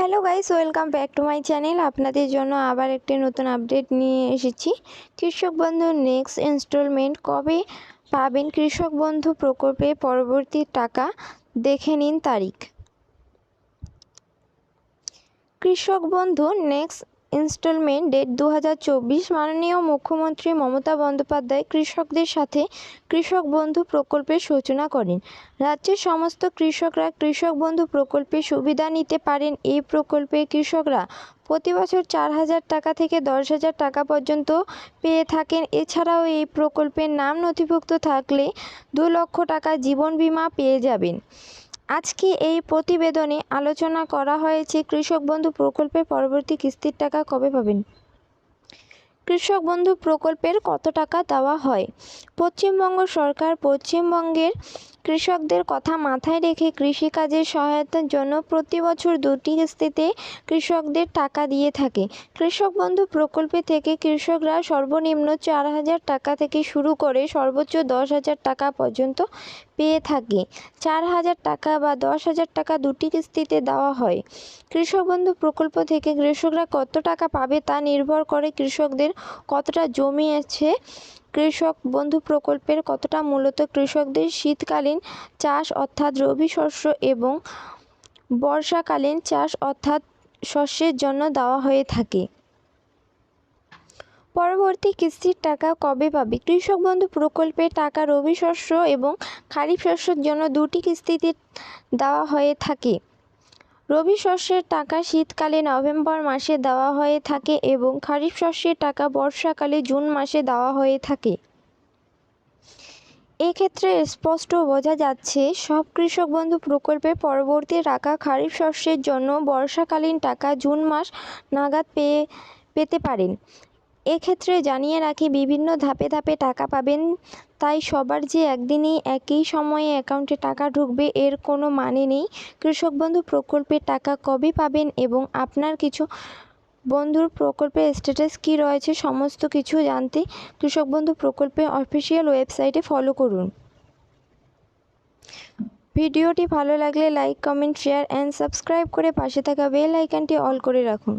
Hello guys welcome back to my channel আপনাদের জন্য আবার একটি নতুন আপডেট নিয়ে এসেছি। কৃষক বন্ধু নেক্সট ইনস্টলমেন্ট কবে পাবেন? কৃষক বন্ধু প্রকল্পে পরবর্তী টাকা দেখে নিন তারিখ। কৃষক বন্ধু নেক্সট ইনস্টলমেন্ট ডেট দু হাজার চব্বিশ মাননীয় মুখ্যমন্ত্রী মমতা বন্দ্যোপাধ্যায় কৃষকদের সাথে কৃষক বন্ধু প্রকল্পের সূচনা করেন। রাজ্যের সমস্ত কৃষকরা কৃষক বন্ধু প্রকল্পের সুবিধা নিতে পারেন। এই প্রকল্পে কৃষকরা প্রতি বছর চার হাজার টাকা থেকে দশ হাজার টাকা পর্যন্ত পেয়ে থাকেন। এছাড়াও এই প্রকল্পের নাম নথিভুক্ত থাকলে দু লক্ষ টাকা জীবন বীমা পেয়ে যাবেন। আজকে এই প্রতিবেদনে আলোচনা করা হয়েছে কৃষক বন্ধু প্রকল্পের পরবর্তী কিস্তির টাকা কবে পাবেন? কৃষক বন্ধু প্রকল্পের কত টাকা দেওয়া হয়? পশ্চিমবঙ্গ সরকার পশ্চিমবঙ্গের কৃষকদের কথা মাথায় রেখে কৃষিকাজের সহায়তার জন্য প্রতি বছর দুটি কিস্তিতে কৃষকদের টাকা দিয়ে থাকে। কৃষক বন্ধু প্রকল্পে থেকে কৃষকরা সর্বনিম্ন চার হাজার টাকা থেকে শুরু করে সর্বোচ্চ দশ হাজার টাকা পর্যন্ত পেয়ে থাকে। চার হাজার টাকা বা দশ হাজার টাকা দুটি কিস্তিতে দেওয়া হয়। কৃষক বন্ধু প্রকল্প থেকে কৃষকরা কত টাকা পাবে তা নির্ভর করে কৃষকদের কতটা জমি আছে কৃষক বন্ধু প্রকল্পের কতটা মূলত কৃষকদের শীতকালীন চাষ অর্থাৎ রবি শস্য এবং বর্ষাকালীন চাষ অর্থাৎ শস্যের জন্য দেওয়া হয়ে থাকে। পরবর্তী কিস্তির টাকা কবে পাবে? কৃষক বন্ধু প্রকল্পে টাকা রবি শস্য এবং খারিফ শস্যের জন্য দুটি কিস্তিতে দেওয়া হয়ে থাকে। রবি শস্যের টাকা শীতকালে নভেম্বর মাসে দেওয়া হয়ে থাকে এবং খারিফ শস্যের টাকা বর্ষাকালে জুন মাসে দেওয়া হয়ে থাকে। এক্ষেত্রে স্পষ্ট বোঝা যাচ্ছে, সব কৃষক বন্ধু প্রকল্পের পরবর্তী টাকা খারিফ শস্যের জন্য বর্ষাকালীন টাকা জুন মাস নাগাদ পেয়ে, পেতে পারেন। এক্ষেত্রে জানিয়ে রাখি, বিভিন্ন ধাপে ধাপে টাকা পাবেন। তাই সবার যে একদিনেই একই সময়ে অ্যাকাউন্টে টাকা ঢুকবে, এর কোনো মানে নেই। কৃষক বন্ধু প্রকল্পের টাকা কবে পাবেন এবং আপনার কিছু বন্ধুর প্রকল্পের স্ট্যাটাস কী রয়েছে, সমস্ত কিছু জানতে কৃষক বন্ধু প্রকল্পের অফিসিয়াল ওয়েবসাইটে ফলো করুন। ভিডিওটি ভালো লাগলে like comment share and subscribe করে পাশে থাকা বেল আইকনটি অল করে রাখুন।